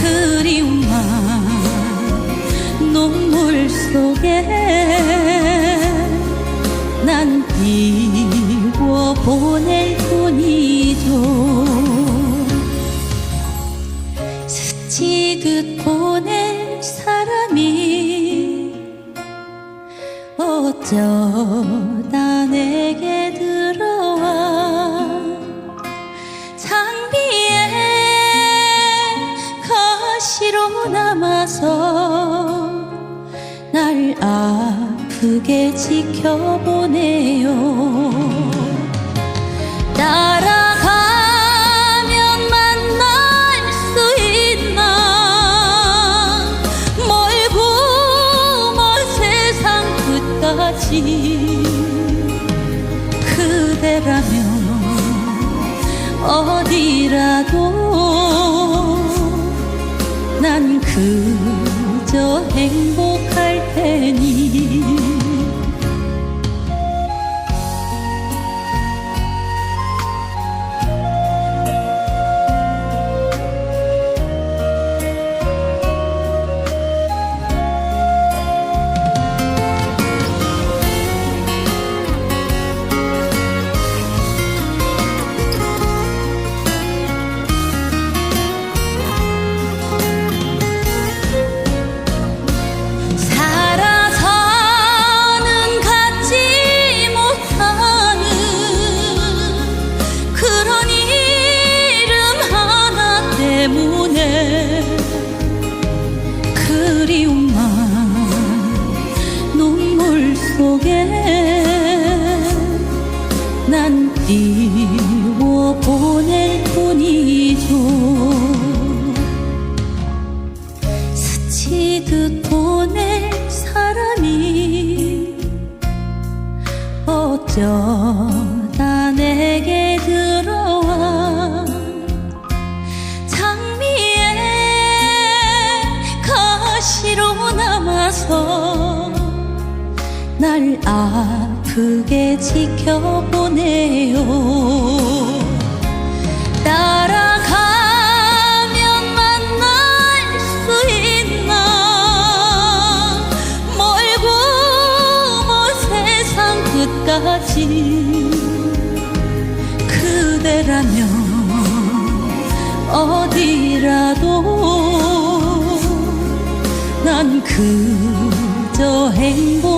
그리움만 눈물 속에 난 비워 보낼 뿐이죠. 스치듯 보낼 사람이 어쩌다 내 가시로 남아서 날 아프게 지켜보네요. 따라가면 만날 수 있나? 멀고 먼 세상 끝까지 그대라면 어디라도 스치듯 보낼 사람이 어쩌다 내게 들어와 장미에 가시로 남아서 날 아프게 지켜보네요 끝까지 그대라면 어디라도 난 그저 행복